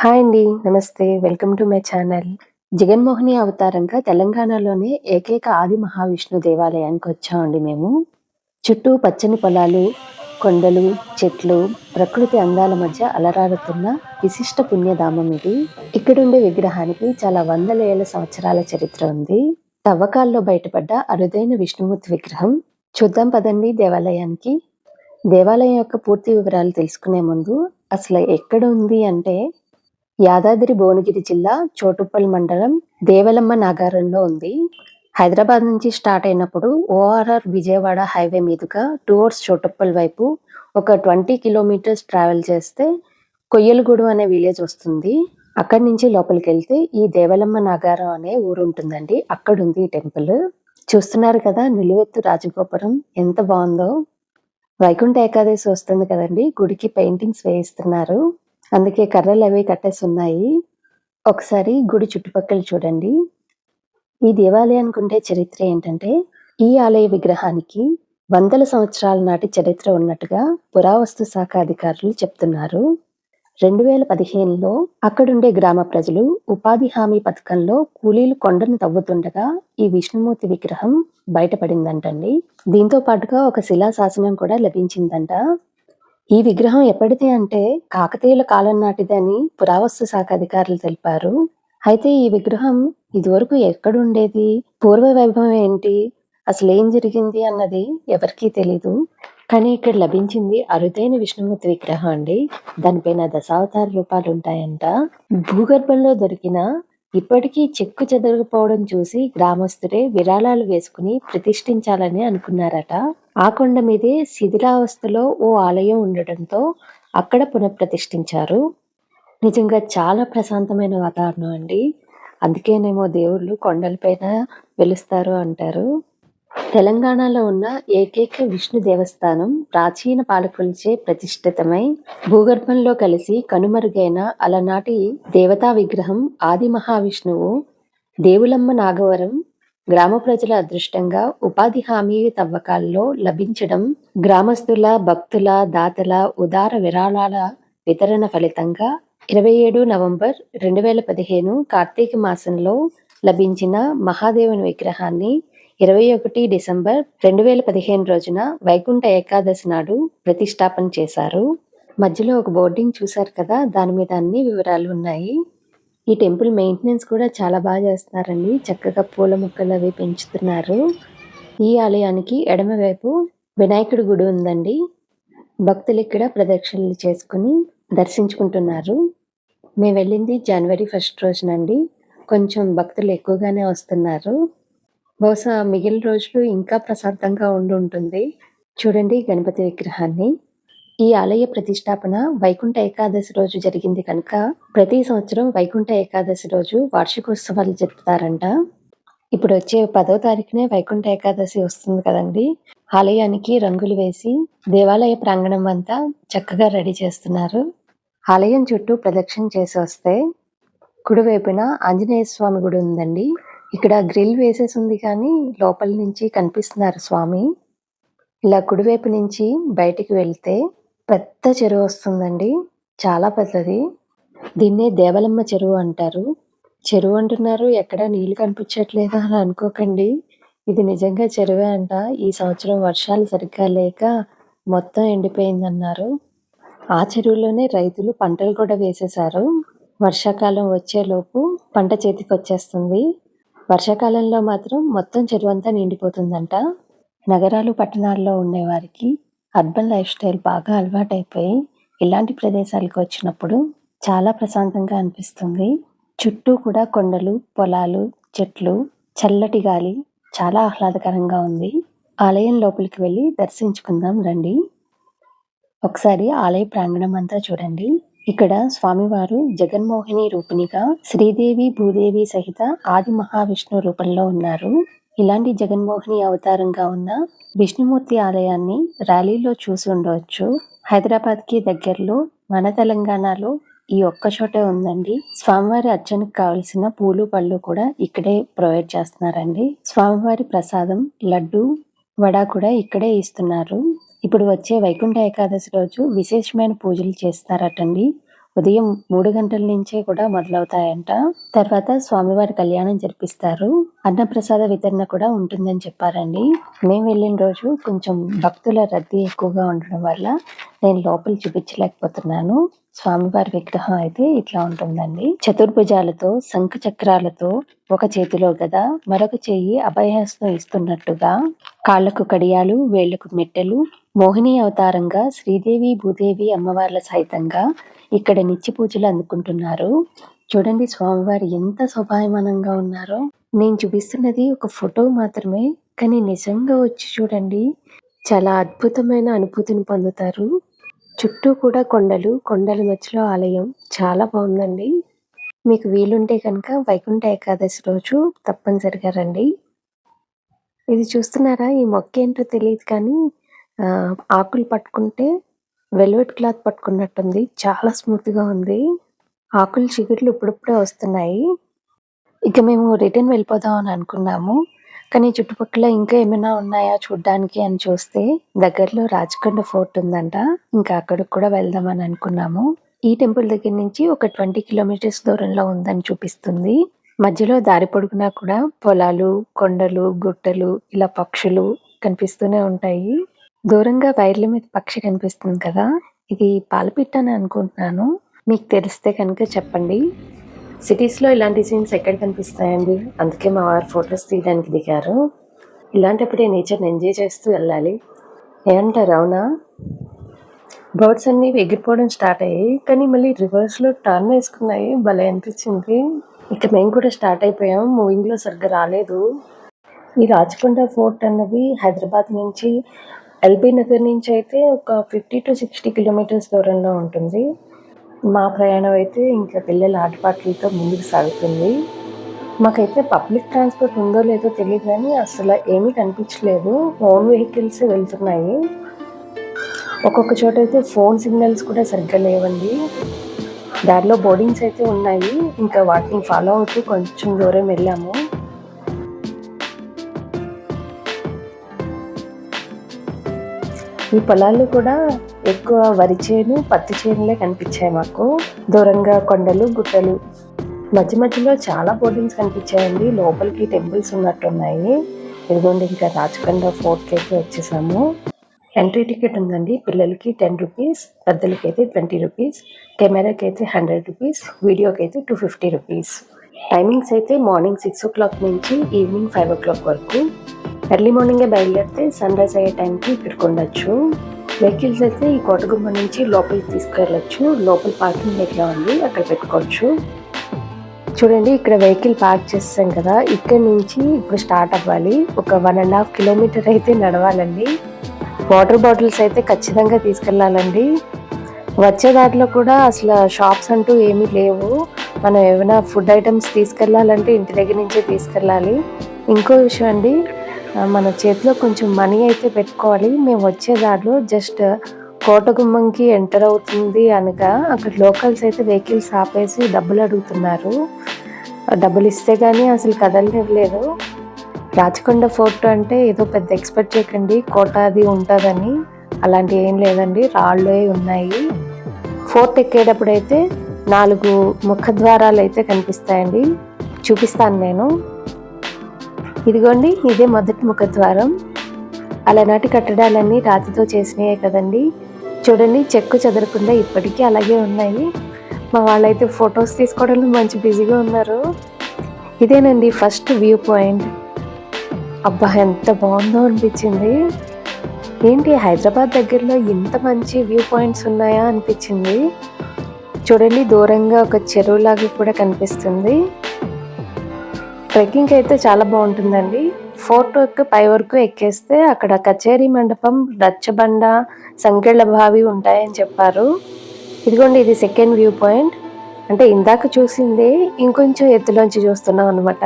Hi అండి namaste. Welcome to my channel. Jaganmohini అవతారంగా తెలంగాణలోనే ఏకైక ఆది మహావిష్ణు దేవాలయానికి వచ్చామండి మేము. చుట్టూ పచ్చని పొలాలు కొండలు చెట్లు ప్రకృతి అందాల మధ్య అలరారుతున్న విశిష్ట పుణ్యధామం ఇది. ఇక్కడుండే విగ్రహానికి చాలా వందల ఏళ్ళ సంవత్సరాల చరిత్ర ఉంది. తవ్వకాల్లో బయటపడ్డ అరుదైన విష్ణుమూర్తి విగ్రహం. చూద్దాం పదండి దేవాలయానికి. దేవాలయం యొక్క పూర్తి వివరాలు తెలుసుకునే ముందు అసలు ఎక్కడ ఉంది అంటే యాదాద్రి భువనగిరి జిల్లా చోటుప్పల్ మండలం దేవలమ్మ నాగారంలో ఉంది. హైదరాబాద్ నుంచి స్టార్ట్ అయినప్పుడు ఓఆర్ఆర్ విజయవాడ హైవే మీదుగా టువర్డ్స్ చోటుప్పల్ వైపు ఒక ట్వంటీ కిలోమీటర్స్ ట్రావెల్ చేస్తే కొయ్యలగూడు అనే విలేజ్ వస్తుంది. అక్కడి నుంచి లోపలికి వెళ్తే ఈ దేవలమ్మ నాగారం అనే ఊరు ఉంటుందండి. అక్కడ ఉంది ఈ టెంపుల్. చూస్తున్నారు కదా నిలువెత్తు రాజగోపురం ఎంత బాగుందో. వైకుంఠ ఏకాదశి వస్తుంది కదండి. గుడికి పెయింటింగ్స్ వేయిస్తున్నారు. అందుకే కర్రలు అవి కట్టేసి ఉన్నాయి ఒకసారి గుడి చుట్టుపక్కల చూడండి. ఈ దేవాలయానికి ఉండే చరిత్ర ఏంటంటే ఈ ఆలయ విగ్రహానికి వందల సంవత్సరాల నాటి చరిత్ర ఉన్నట్టుగా పురావస్తు శాఖ అధికారులు చెప్తున్నారు. రెండు వేల పదిహేనులో అక్కడుండే గ్రామ ప్రజలు ఉపాధి హామీ పథకంలో కూలీలు కొండను తవ్వుతుండగా ఈ విష్ణుమూర్తి విగ్రహం బయటపడిందంటండి. దీంతో పాటుగా ఒక శిలా శాసనం కూడా లభించిందంట. ఈ విగ్రహం ఎప్పటిది అంటే కాకతీయుల కాలం నాటిదని పురావస్తు శాఖ అధికారులు తెలిపారు. అయితే ఈ విగ్రహం ఇదివరకు ఎక్కడుండేది? పూర్వ వైభవం ఏంటి? అసలు ఏం జరిగింది అన్నది ఎవరికీ తెలీదు. కానీ ఇక్కడ లభించింది అరుదైన విష్ణుమూర్తి విగ్రహం అండి. దానిపైన దశావతార రూపాలు ఉంటాయంట భూగర్భంలో దొరికిన ఇప్పటికీ చెక్కు చెదరకపోవడం చూసి గ్రామస్తులే విరాళాలు వేసుకుని ప్రతిష్ఠించాలని అనుకున్నారట. ఆ కొండ మీదే శిథిలావస్థలో ఓ ఆలయం ఉండటంతో అక్కడ పునఃప్రతిష్ఠించారు. నిజంగా చాలా ప్రశాంతమైన వాతావరణం అండి. అందుకేనేమో దేవుళ్ళు కొండలపైన వెలుస్తారు అంటారు. తెలంగాణలో ఉన్న ఏకైక విష్ణు దేవస్థానం ప్రాచీన పాలకులచే ప్రతిష్ఠితమై భూగర్భంలో కలిసి కనుమరుగైన అలనాటి దేవతా విగ్రహం ఆది మహావిష్ణువు దేవులమ్మ నాగవరం గ్రామ ప్రజల అదృష్టంగా ఉపాధి హామీ తవ్వకాల్లో లభించడం గ్రామస్తుల భక్తుల దాతల ఉదార విరాళాల వితరణ ఫలితంగా ఇరవై ఏడు నవంబర్ రెండు వేల పదిహేను కార్తీక మాసంలో లభించిన మహాదేవుని విగ్రహాన్ని ఇరవై ఒకటి డిసెంబర్ రెండు వేల పదిహేను రోజున వైకుంఠ ఏకాదశి నాడు ప్రతిష్టాపన చేశారు. మధ్యలో ఒక బోర్డింగ్ చూశారు కదా దాని మీద అన్ని వివరాలు ఉన్నాయి. ఈ టెంపుల్ మెయింటెనెన్స్ కూడా చాలా బాగా చేస్తున్నారండి. చక్కగా పూల మొక్కలు అవి పెంచుతున్నారు. ఈ ఆలయానికి ఎడమవైపు వినాయకుడి గుడి ఉందండి. భక్తులు ఇక్కడ ప్రదక్షిణలు చేసుకుని దర్శించుకుంటున్నారు. మేము వెళ్ళింది జనవరి ఫస్ట్ రోజునండి. కొంచెం భక్తులు ఎక్కువగానే వస్తున్నారు. బహుశా మిగిలిన రోజులు ఇంకా ప్రశాంతంగా ఉండి ఉంటుంది చూడండి గణపతి విగ్రహాన్ని. ఈ ఆలయ ప్రతిష్టాపన వైకుంఠ ఏకాదశి రోజు జరిగింది కనుక ప్రతి సంవత్సరం వైకుంఠ ఏకాదశి రోజు వార్షికోత్సవాలు జరుపుతారంట. ఇప్పుడు వచ్చే పదో తారీఖునే వైకుంఠ ఏకాదశి వస్తుంది కదండి. ఆలయానికి రంగులు వేసి దేవాలయ ప్రాంగణం అంతా చక్కగా రెడీ చేస్తున్నారు. ఆలయం చుట్టూ ప్రదక్షిణ చేసి వస్తే కుడివైపున ఆంజనేయ స్వామి గుడి ఉందండి. ఇక్కడ గ్రిల్ వేసేసి ఉంది కానీ లోపల నుంచి కనిపిస్తున్నారు స్వామి. ఇలా కుడివైపు నుంచి బయటికి వెళ్తే పెద్ద చెరువు వస్తుందండి. చాలా పెద్దది. దీన్నే దేవలమ్మ చెరువు అంటారు. చెరువు అంటున్నారు. ఎక్కడ నీళ్ళు కనిపించట్లేదు అని అనుకోకండి. ఇది నిజంగా చెరువే అంట. ఈ సంవత్సరం వర్షాలు సరిగ్గా లేక మొత్తం ఎండిపోయిందన్నారు. ఆ చెరువులోనే రైతులు పంటలు కూడా వేసేశారు. వర్షాకాలం వచ్చేలోపు పంట చేతికి వచ్చేస్తుంది వర్షాకాలంలో మాత్రం మొత్తం చెరువంతా నిండిపోతుందంట. నగరాలు పట్టణాల్లో ఉండేవారికి అర్బన్ లైఫ్ స్టైల్ బాగా అలవాటైపోయి ఇలాంటి ప్రదేశాలకు వచ్చినప్పుడు చాలా ప్రశాంతంగా అనిపిస్తుంది. చుట్టూ కూడా కొండలు పొలాలు చెట్లు చల్లటి గాలి చాలా ఆహ్లాదకరంగా ఉంది. ఆలయం లోపలికి వెళ్ళి దర్శించుకుందాం రండి. ఒకసారి ఆలయ ప్రాంగణం అంతా చూడండి. ఇక్కడ స్వామివారు జగన్మోహిని రూపిణిగా శ్రీదేవి భూదేవి సహిత ఆది మహావిష్ణు రూపంలో ఉన్నారు. ఇలాంటి జగన్మోహిని అవతారంగా ఉన్న విష్ణుమూర్తి ఆలయాన్ని ర్యాలీలో చూసి ఉండవచ్చు. హైదరాబాద్కి దగ్గరలో మన తెలంగాణలో ఈ ఒక్క చోటే ఉందండి. స్వామివారి అర్చనకు కావలసిన పూలు పళ్ళు కూడా ఇక్కడే ప్రొవైడ్ చేస్తున్నారండి. స్వామివారి ప్రసాదం లడ్డు వడ కూడా ఇక్కడే ఇస్తున్నారు. ఇప్పుడు వచ్చే వైకుంఠ ఏకాదశి రోజు విశేషమైన పూజలు చేస్తారటండి. ఉదయం మూడు గంటల నుంచే కూడా మొదలవుతాయంట. తర్వాత స్వామివారి కళ్యాణం జరిపిస్తారు. అన్నప్రసాద వితరణ కూడా ఉంటుందని చెప్పారండి. మేము వెళ్ళిన రోజు కొంచెం భక్తుల రద్దీ ఎక్కువగా ఉండడం వల్ల నేను లోపల చూపించలేకపోతున్నాను. స్వామివారి విగ్రహం అయితే ఇట్లా ఉంటుందండి. చతుర్భుజాలతో శంఖ చక్రాలతో ఒక చేతిలో గదా మరొక చెయ్యి అభయహస్తం ఇస్తున్నట్టుగా కాళ్ళకు కడియాలు వేళ్ళకు మెట్టెలు మోహిని అవతారంగా శ్రీదేవి భూదేవి అమ్మవార్ల సహితంగా ఇక్కడ నిత్య పూజలు అందుకుంటున్నారు. చూడండి స్వామివారు ఎంత శోభాయమానంగా ఉన్నారో. నేను చూపిస్తున్నది ఒక ఫోటో మాత్రమే కానీ నిజంగా వచ్చి చూడండి చాలా అద్భుతమైన అనుభూతిని పొందుతారు. చుట్టూ కూడా కొండలు కొండల మధ్యలో ఆలయం చాలా బాగుందండి. మీకు వీలుంటే కనుక వైకుంఠ ఏకాదశి రోజు తప్పనిసరిగా రండి. ఇది చూస్తున్నారా? ఈ మొక్క ఏంటో తెలియదు కానీ ఆ, ఆకులు పట్టుకుంటే వెల్వెట్ క్లాత్ పట్టుకున్నట్టుంది. చాలా స్మూత్గా ఉంది. ఆకులు చిగుర్లు ఇప్పుడిప్పుడే వస్తున్నాయి. ఇక మేము రిటర్న్ వెళ్ళిపోదాం అని అనుకున్నాము. కానీ చుట్టుపక్కల ఇంకా ఏమైనా ఉన్నాయా చూడ్డానికి అని చూస్తే దగ్గరలో రాచకొండ ఫోర్ట్ ఉందంట. ఇంకా అక్కడికి కూడా వెళ్దామని అనుకున్నాము. ఈ టెంపుల్ దగ్గర నుంచి ఒక ట్వంటీ కిలోమీటర్స్ దూరంలో ఉందని చూపిస్తుంది. మధ్యలో దారి పొడుగునా కూడా పొలాలు కొండలు గుట్టలు ఇలా పక్షులు కనిపిస్తూనే ఉంటాయి. దూరంగా వైర్ల మీద పక్షి కనిపిస్తుంది కదా ఇది పాలపిట్ట అని అనుకుంటున్నాను. మీకు తెలిస్తే కనుక చెప్పండి. సిటీస్లో ఇలాంటి సీన్స్ ఎక్కడ కనిపిస్తాయండి? అందుకే మా వారు ఫొటోస్ తీయడానికి దిగారు. ఇలాంటప్పుడే నేచర్ని ఎంజాయ్ చేస్తూ వెళ్ళాలి. ఏమంటారు అవునా? బర్డ్స్ అన్ని ఎగిరిపోవడం స్టార్ట్ అయ్యాయి కానీ మళ్ళీ రివర్స్లో టర్న్ వేసుకున్నాయి. భలే అనిపించింది. ఇక మేము కూడా స్టార్ట్ అయిపోయాం. మూవింగ్లో సరిగ్గా రాలేదు. ఈ రాచకొండ ఫోర్ట్ అన్నది హైదరాబాద్ నుంచి ఎల్బీ నగర్ నుంచి అయితే ఒక ఫిఫ్టీ టు సిక్స్టీ కిలోమీటర్స్ దూరంలో ఉంటుంది. మా ప్రయాణం అయితే ఇంకా పిల్లల ఆటపాటలతో ముందుకు సాగుతుంది. మాకైతే పబ్లిక్ ట్రాన్స్పోర్ట్ ఉందో లేదో తెలియదు కానీ అసలు ఏమీ కనిపించలేదు. ఓన్ వెహికల్స్ వెళ్తున్నాయి. ఒక్కొక్క చోట అయితే ఫోన్ సిగ్నల్స్ కూడా సరిగ్గా లేవండి. దారిలో బోర్డింగ్స్ అయితే ఉన్నాయి. ఇంకా వాటిని ఫాలో అవుతూ కొంచెం దూరం వెళ్ళాము. ఈ పొలాలు కూడా ఎక్కువ వరి చేను పత్తి చేనులే కనిపించాయి మాకు. దూరంగా కొండలు గుట్టలు. మధ్య మధ్యలో చాలా బోర్డింగ్స్ కనిపించాయండి. లోపలికి టెంపుల్స్ ఉన్నట్టున్నాయి ఇదిగోండి ఇంకా రాచకొండ ఫోర్ట్కి అయితే వచ్చేసాము. ఎంట్రీ టికెట్ ఉందండి. పిల్లలకి టెన్ రూపీస్ పెద్దలకి అయితే ట్వంటీ రూపీస్ కెమెరాకి అయితే హండ్రెడ్ రూపీస్ వీడియోకి అయితే టూ ఫిఫ్టీ రూపీస్. టైమింగ్స్ అయితే మార్నింగ్ సిక్స్ ఓ క్లాక్ నుంచి ఈవినింగ్ ఫైవ్ ఓ క్లాక్ వరకు. ఎర్లీ మార్నింగే బయలుదేరితే సన్ రైజ్ అయ్యే టైంకి ఇక్కడికి ఉండొచ్చు వెహికల్స్ అయితే ఈ కోటగుమ్మ నుంచి లోపలికి తీసుకెళ్ళొచ్చు. లోపల పార్కింగ్ ఎట్లా ఉంది అక్కడ పెట్టుకోవచ్చు. చూడండి ఇక్కడ వెహికల్ పార్క్ చేస్తాం కదా. ఇక్కడ నుంచి ఇప్పుడు స్టార్ట్ అవ్వాలి. ఒక వన్ అండ్ హాఫ్ కిలోమీటర్ అయితే నడవాలండి. వాటర్ బాటిల్స్ అయితే ఖచ్చితంగా తీసుకెళ్ళాలండి. వచ్చే దాంట్లో కూడా అసలు షాప్స్ అంటూ ఏమీ లేవు. మనం ఏమైనా ఫుడ్ ఐటమ్స్ తీసుకెళ్ళాలంటే ఇంటి దగ్గర నుంచే తీసుకెళ్ళాలి. ఇంకో విషయం అండి మన చేతిలో కొంచెం మనీ అయితే పెట్టుకోవాలి. మేము వచ్చే దారిలో జస్ట్ కోటగుమ్మంకి ఎంటర్ అవుతుంది అనగా అక్కడ లోకల్స్ అయితే వెహికల్స్ ఆపేసి డబ్బులు అడుగుతున్నారు. డబ్బులు ఇస్తే కానీ అసలు కదలనివ్వలేదు. రాచకొండ ఫోర్ట్ అంటే ఏదో పెద్ద ఎక్స్పెక్ట్ చేయకండి కోట అది ఉంటుందని. అలాంటి ఏం లేదండి రాళ్ళే ఉన్నాయి. ఫోర్ట్ ఎక్కేటప్పుడు అయితే నాలుగు ముఖద్వారాలు అయితే కనిపిస్తాయండి. చూపిస్తాను నేను. ఇదిగోండి ఇదే మొదటి ముఖద్వారం. అలనాటి కట్టడాలన్నీ రాతితో చేసినాయే కదండి. చూడండి చెక్కు చెదరకుండా ఇప్పటికీ అలాగే ఉన్నాయి. మా వాళ్ళైతే ఫొటోస్ తీసుకోవడంలో మంచి బిజీగా ఉన్నారు. ఇదేనండి ఫస్ట్ వ్యూ పాయింట్. అబ్బా ఎంత బాగుందో అనిపించింది. ఏంటి హైదరాబాద్ దగ్గరలో ఇంత మంచి వ్యూ పాయింట్స్ ఉన్నాయా అనిపించింది. చూడండి దూరంగా ఒక చెరువులాగా కూడా కనిపిస్తుంది. ట్రెక్కింగ్ అయితే చాలా బాగుంటుందండి. ఫోర్ట్ యొక్క పై వరకు ఎక్కేస్తే అక్కడ కచేరీ మండపం రచ్చబండ సంకెళ్ళ బావి ఉంటాయని చెప్పారు. ఇదిగోండి ఇది సెకండ్ వ్యూ పాయింట్ అంటే ఇందాక చూసింది ఇంకొంచెం ఎత్తులోంచి చూస్తున్నాం అనమాట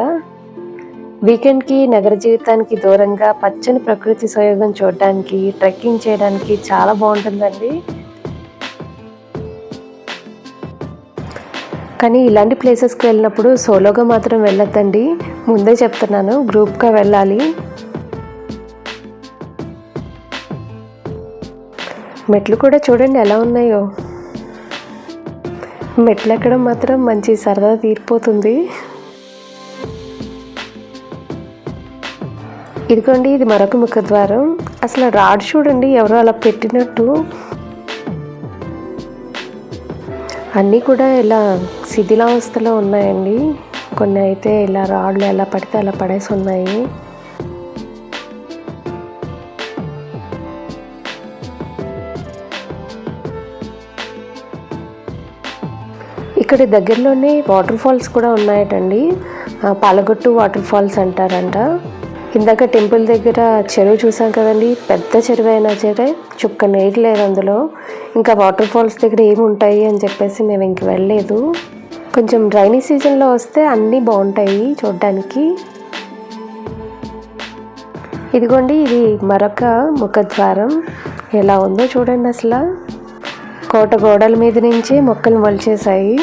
వీకెండ్కి నగర జీవితానికి దూరంగా పచ్చని ప్రకృతి సయోగం చూడడానికి ట్రెక్కింగ్ చేయడానికి చాలా బాగుంటుందండి. కానీ ఇలాంటి ప్లేసెస్కి వెళ్ళినప్పుడు సోలోగా మాత్రం వెళ్ళొద్దండి. ముందే చెప్తున్నాను గ్రూప్గా వెళ్ళాలి. మెట్లు కూడా చూడండి ఎలా ఉన్నాయో. మెట్లు ఎక్కడం మాత్రం మంచి సరదా తీరిపోతుంది. ఇదిగోండి ఇది మరొక ముఖద్వారం. అసలు రాడ్ చూడండి ఎవరో అలా పెట్టినట్టు. అన్నీ కూడా ఇలా శిథిలావస్థలో ఉన్నాయండి. కొన్ని అయితే ఇలా రాళ్ళు ఎలా పడితే అలా పడేసి ఉన్నాయి. ఇక్కడ దగ్గరలోనే వాటర్ ఫాల్స్ కూడా ఉన్నాయటండి. పాలగొట్టు వాటర్ ఫాల్స్ అంటారంట. ఇందాక టెంపుల్ దగ్గర చెరువు చూసాం కదండి పెద్ద చెరువు అయినా సరే చుక్క నీరు లేదు అందులో. ఇంకా వాటర్ ఫాల్స్ దగ్గర ఏమి ఉంటాయి అని చెప్పేసి మేము ఇంక వెళ్ళలేదు. కొంచెం రైనీ సీజన్లో వస్తే అన్నీ బాగుంటాయి చూడడానికి. ఇదిగోండి ఇది మరొక ముఖద్వారం. ఎలా ఉందో చూడండి అసలు. కోట గోడల మీద నుంచి మొక్కలు మొలిచేశాయి.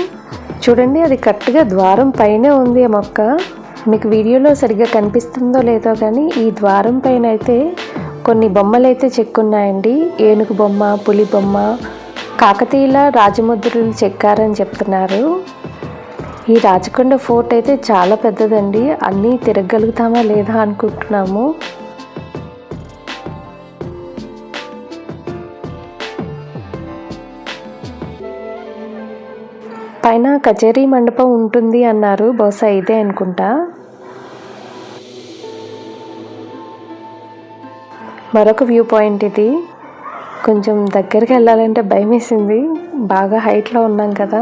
చూడండి అది కరెక్ట్గా ద్వారం పైనే ఉంది ఆ మొక్క. మీకు వీడియోలో సరిగ్గా కనిపిస్తుందో లేదో కానీ ఈ ద్వారం పైన అయితే కొన్ని బొమ్మలు అయితే చెక్కున్నాయండి. ఏనుగు బొమ్మ పులి బొమ్మ కాకతీయుల రాజముద్రలు చెక్కారని చెప్తున్నారు. ఈ రాచకొండ ఫోర్ట్ అయితే చాలా పెద్దదండి. అన్నీ తిరగలుగుతామా లేదా అనుకుంటున్నాము. పైన కచేరీ మండపం ఉంటుంది అన్నారు బహుశా ఇదే అనుకుంటా. మరొక వ్యూ పాయింట్ ఇది. కొంచెం దగ్గరికి వెళ్ళాలంటే భయం వేసింది బాగా హైట్లో ఉన్నాం కదా.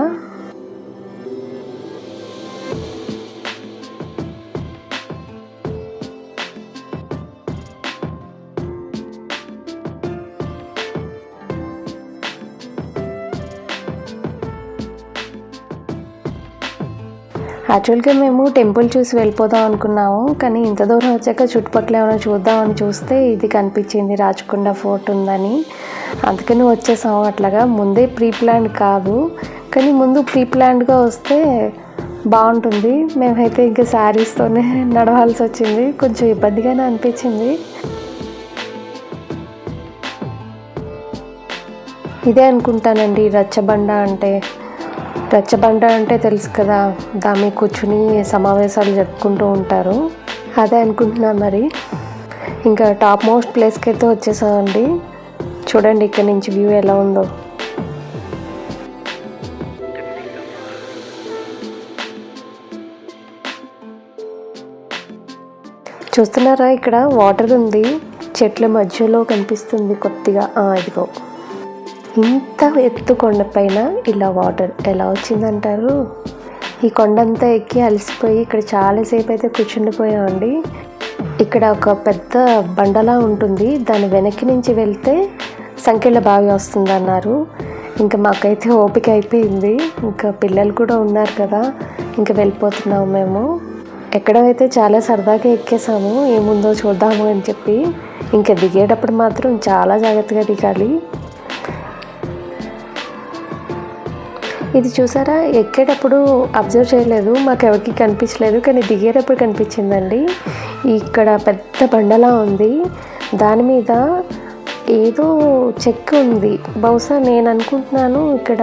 యాక్చువల్గా మేము టెంపుల్ చూసి వెళ్ళిపోదాం అనుకున్నాము కానీ ఇంత దూరం వచ్చాక చుట్టుపక్కల ఏమైనా చూద్దామని చూస్తే ఇది కనిపించింది రాచకొండ ఫోర్ట్ ఉందని. అందుకని వచ్చేసాము అట్లాగా. ముందే ప్రీ ప్లాన్ కాదు కానీ ముందు ప్రీ ప్లాన్డ్గా వస్తే బాగుంటుంది. మేమైతే ఇంకా శారీస్తోనే నడవాల్సి వచ్చింది. కొంచెం ఇబ్బందిగానే అనిపించింది. ఇదే అనుకుంటానండి రచ్చబండ అంటే. రచ్చబండ అంటే తెలుసు కదా దాని మీద కూర్చుని సమావేశాలు జరుపుకుంటూ ఉంటారు. అదే అనుకుంటున్నాను మరి. ఇంకా టాప్ మోస్ట్ ప్లేస్కి అయితే వచ్చేసామండి. చూడండి ఇక్కడ నుంచి వ్యూ ఎలా ఉందో. చూస్తున్నారా ఇక్కడ? వాటర్ ఉంది. చెట్ల మధ్యలో కనిపిస్తుంది కొద్దిగా. ఆ, ఇదిగో. ఇంత ఎత్తు కొండపైన ఇలా వాటర్ ఎలా వచ్చిందంటారు? ఈ కొండంతా ఎక్కి అలసిపోయి ఇక్కడ చాలాసేపు అయితే కూర్చుండిపోయామండి. ఇక్కడ ఒక పెద్ద బండలా ఉంటుంది. దాని వెనక్కి నుంచి వెళ్తే సంఖ్యలో బావి వస్తుంది అన్నారు ఇంకా మాకైతే ఓపిక అయిపోయింది. ఇంకా పిల్లలు కూడా ఉన్నారు కదా. ఇంకా వెళ్ళిపోతున్నాము మేము. ఎక్కడైతే చాలా సరదాగా ఎక్కేసాము. ఏముందో చూద్దాము అని చెప్పి. ఇంకా దిగేటప్పుడు మాత్రం చాలా జాగ్రత్తగా దిగాలి. ఇది చూసారా? ఎక్కేటప్పుడు అబ్జర్వ్ చేయలేదు. మాకు ఎవరికి కనిపించలేదు. కానీ దిగేటప్పుడు కనిపించిందండి. ఇక్కడ పెద్ద బండలా ఉంది. దాని మీద ఏదో చెక్ ఉంది. బహుశా నేను అనుకుంటున్నాను ఇక్కడ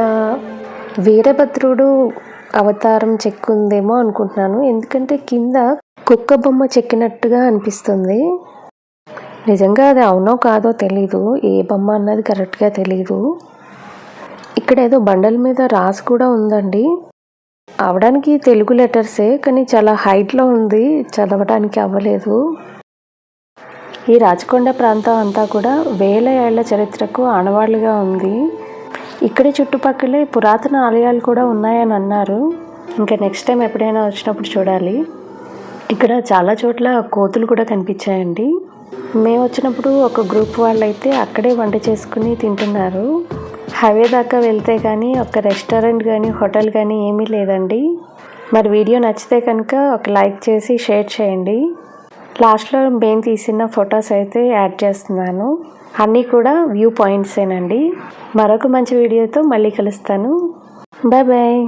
వీరభద్రుడు అవతారం చెక్ ఉందేమో అనుకుంటున్నాను. ఎందుకంటే కింద కుక్క బొమ్మ చెక్కినట్టుగా అనిపిస్తుంది. నిజంగా అది అవునో కాదో తెలీదు. ఏ బొమ్మ అన్నది కరెక్ట్గా తెలీదు. ఇక్కడ ఏదో బండల మీద రాసి కూడా ఉందండి. అవడానికి తెలుగు లెటర్సే కానీ చాలా హైట్లో ఉంది. చదవడానికి అవ్వలేదు. ఈ రాచకొండ ప్రాంతం అంతా కూడా వేల ఏళ్ళ చరిత్రకు ఆనవాళ్ళుగా ఉంది. ఇక్కడ చుట్టుపక్కలే పురాతన ఆలయాలు కూడా ఉన్నాయని అన్నారు. ఇంకా నెక్స్ట్ టైం ఎప్పుడైనా వచ్చినప్పుడు చూడాలి. ఇక్కడ చాలా చోట్ల కోతులు కూడా కనిపించాయండి. మేము వచ్చినప్పుడు ఒక గ్రూప్ వాళ్ళైతే అక్కడే వంట చేసుకుని తింటున్నారు. హైవే దాకా వెళ్తే కానీ ఒక రెస్టారెంట్ కానీ హోటల్ కానీ ఏమీ లేదండి. మరి వీడియో నచ్చితే కనుక ఒక లైక్ చేసి షేర్ చేయండి. లాస్ట్లో మేము తీసిన ఫొటోస్ అయితే యాడ్ చేస్తున్నాను. అన్నీ కూడా వ్యూ పాయింట్సేనండి. మరొక మంచి వీడియోతో మళ్ళీ కలుస్తాను. Bye bye.